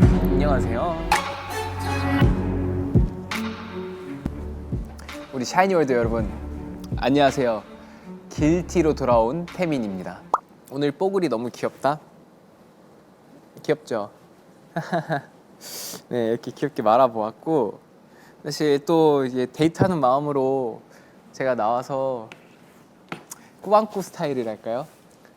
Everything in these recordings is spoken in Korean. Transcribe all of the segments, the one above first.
안녕하세요. 우리 샤이니월드 여러분, 안녕하세요. 길티로 돌아온 태민입니다. 오늘 뽀글이 너무 귀엽다. 귀엽죠? 네, 이렇게 귀엽게 말아보았고 사실 또 이제 데이트하는 마음으로 제가 나와서 꾸안꾸 스타일이랄까요?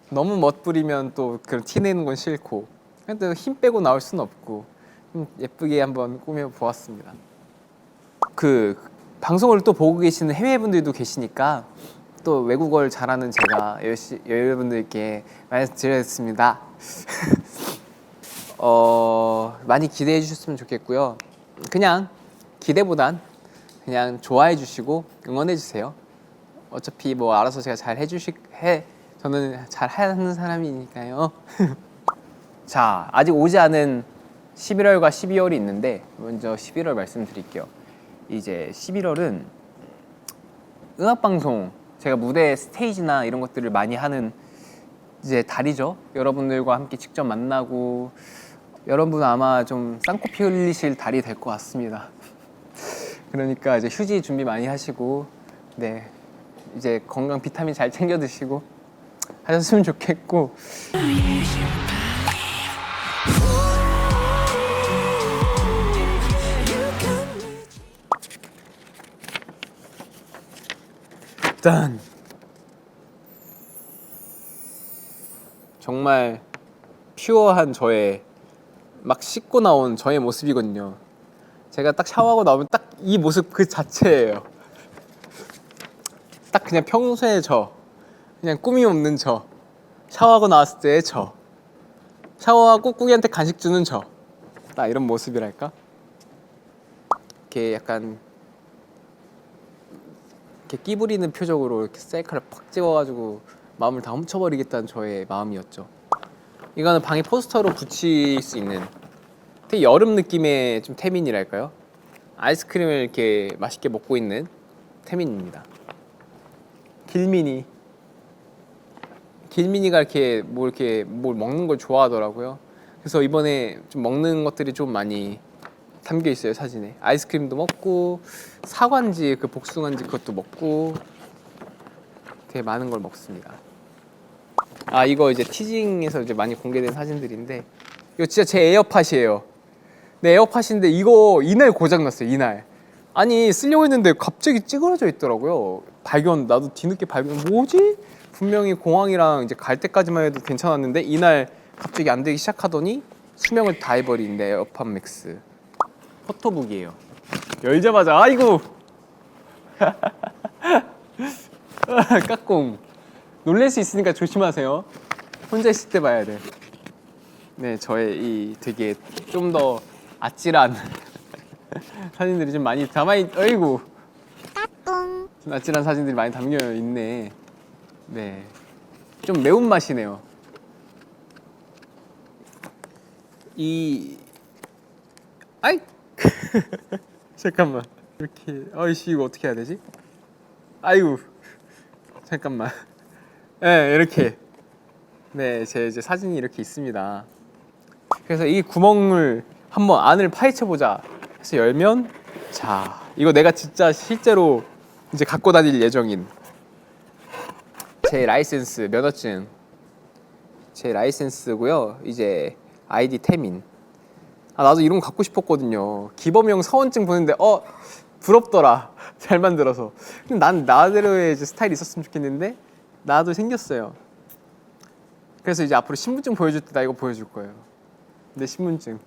너무 멋부리면 또 그런 티 내는 건 싫고 근데 힘 빼고 나올 수는 없고 좀 예쁘게 한번 꾸며 보았습니다. 그 방송을 또 보고 계시는 해외 분들도 계시니까 또 외국어를 잘하는 제가 여러분들께 말씀드렸습니다. 어 많이 기대해 주셨으면 좋겠고요. 그냥 기대보단 그냥 좋아해 주시고 응원해 주세요. 어차피 뭐 알아서 제가 잘 해주시 해 저는 잘 하는 사람이니까요. 자 아직 오지 않은 11월과 12월이 있는데 먼저 11월 말씀드릴게요. 이제 11월은 음악 방송 제가 무대 스테이지나 이런 것들을 많이 하는 이제 달이죠. 여러분들과 함께 직접 만나고 여러분 아마 좀 쌍코피 흘리실 달이 될 것 같습니다. 그러니까 이제 휴지 준비 많이 하시고 네 이제 건강 비타민 잘 챙겨 드시고 하셨으면 좋겠고 일단 정말 퓨어한 저의 막 씻고 나온 저의 모습이거든요. 제가 딱 샤워하고 나오면 딱 이 모습 그 자체예요. 딱 그냥 평소의 저, 그냥 꾸밈 없는 저, 샤워하고 나왔을 때의 저, 샤워하고 꾸기한테 간식 주는 저, 딱 이런 모습이랄까? 이렇게 약간 이렇게 끼 부리는 표정으로 이렇게 셀카를 팍 찍어가지고 마음을 다 훔쳐버리겠다는 저의 마음이었죠. 이거는 방에 포스터로 붙일 수 있는 되게 여름 느낌의 좀 태민이랄까요? 아이스크림을 이렇게 맛있게 먹고 있는 태민입니다. 길민이 길민이가 이렇게 뭐 이렇게 뭘 먹는 걸 좋아하더라고요. 그래서 이번에 좀 먹는 것들이 좀 많이 담겨 있어요 사진에. 아이스크림도 먹고 사과인지 그 복숭아인지 그것도 먹고 되게 많은 걸 먹습니다. 아 이거 이제 티징에서 이제 많이 공개된 사진들인데 이거 진짜 제 에어팟이에요. 네 에어팟인데 이거 이날 고장 났어요 이날. 아니 쓰려고 했는데 갑자기 찌그러져 있더라고요. 발견 나도 뒤늦게 발견 뭐지? 분명히 공항이랑 이제 갈 때까지만 해도 괜찮았는데 이날 갑자기 안 되기 시작하더니 수명을 다 해버린 내 에어팟 맥스 포토북이에요. 열자마자 아이고 까꿍 놀랄 수 있으니까 조심하세요. 혼자 있을 때 봐야 돼. 네, 저의 이 되게 좀 더 아찔한 사진들이 좀 많이 담아 있. 어이구. 좀 아찔한 사진들이 많이 담겨 있네. 네, 좀 매운 맛이네요. 이 아이 잠깐만. 이렇게 어이씨 이거 어떻게 해야 되지? 아이고. 잠깐만. 네 이렇게. 네 제 이제 사진이 이렇게 있습니다. 그래서 이 구멍을 한번 안을 파헤쳐 보자. 해서 열면 자 이거 내가 진짜 실제로 이제 갖고 다닐 예정인 제 라이센스 면허증. 제 라이센스고요. 이제 아이디 태민 아 나도 이런 거 갖고 싶었거든요. 기범형 서원증 보는데 어 부럽더라. 잘 만들어서. 난 나대로의 이제 스타일이 있었으면 좋겠는데 나도 생겼어요. 그래서 이제 앞으로 신분증 보여줄 때 나 이거 보여줄 거예요. 내 신분증.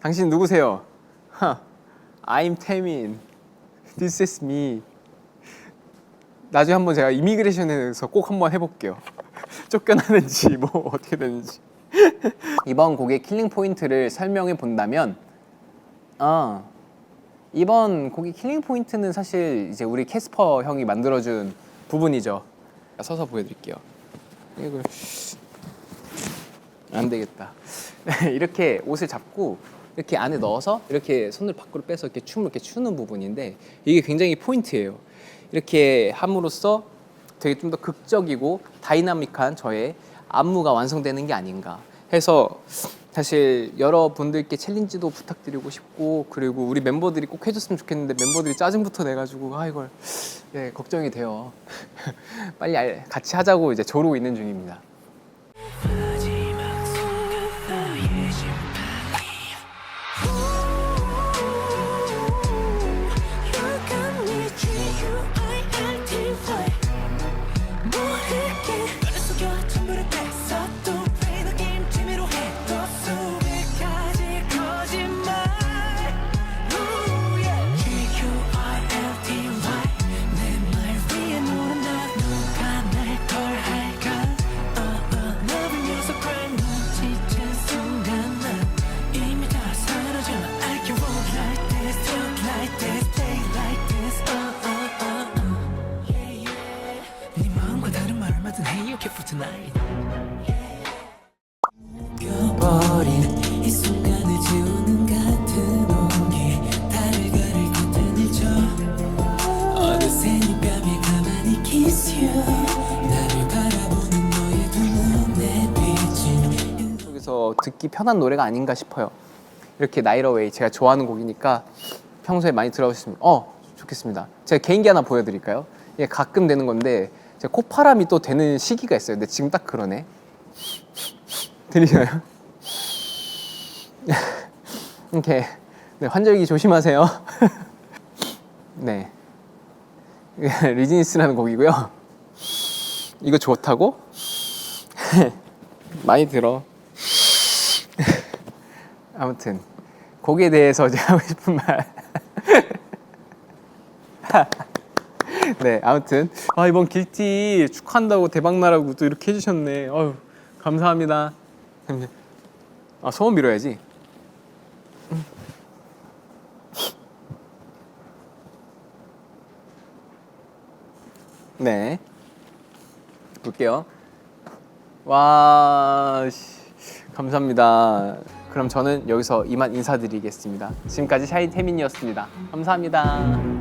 당신 누구세요? 하, I'm 태민 This is me. 나중에 한번 제가 이미그레이션에서 꼭 한번 해볼게요. 쫓겨나는지 뭐 어떻게 되는지 이번 곡의 킬링 포인트를 설명해 본다면 아 이번 곡의 킬링 포인트는 사실 이제 우리 캐스퍼 형이 만들어준 부분이죠. 서서 보여드릴게요. 이걸 안 되겠다. 이렇게 옷을 잡고 이렇게 안에 넣어서 이렇게 손을 밖으로 빼서 이렇게 춤을 이렇게 추는 부분인데 이게 굉장히 포인트예요. 이렇게 함으로써 되게 좀 더 극적이고 다이나믹한 저의 안무가 완성되는 게 아닌가 해서 사실 여러분들께 챌린지도 부탁드리고 싶고 그리고 우리 멤버들이 꼭 해줬으면 좋겠는데 멤버들이 짜증부터 내가지고 아 이걸 네, 걱정이 돼요. 빨리 알- 같이 하자고 이제 조르고 있는 중입니다. Hey you for tonight 껴버린 이 순간을 지우는 같은 온기 달을 가를 걷어내줘 어느새 네 뺨에 가만히 kiss you 나를 바라보는 너의 두 눈에 비친 여기서 듣기 편한 노래가 아닌가 싶어요. 이렇게 나이러웨이 제가 좋아하는 곡이니까 평소에 많이 들어보시면 어 좋겠습니다. 제가 개인기 하나 보여드릴까요? 이게 가끔 되는 건데 제 콧바람이 또 되는 시기가 있어요. 근데 지금 딱 그러네. 들리나요? 이렇게 네, 환절기 조심하세요. 네. 리지니스라는 곡이고요. 이거 좋다고? 많이 들어. 아무튼 곡에 대해서 제가 하고 싶은 말. 네, 아무튼 아 이번 길티 축하한다고 대박 나라고 또 이렇게 해주셨네. 어유 감사합니다. 아 소원 빌어야지. 네, 볼게요. 와, 씨, 감사합니다. 그럼 저는 여기서 이만 인사드리겠습니다. 지금까지 샤인 태민이었습니다. 감사합니다.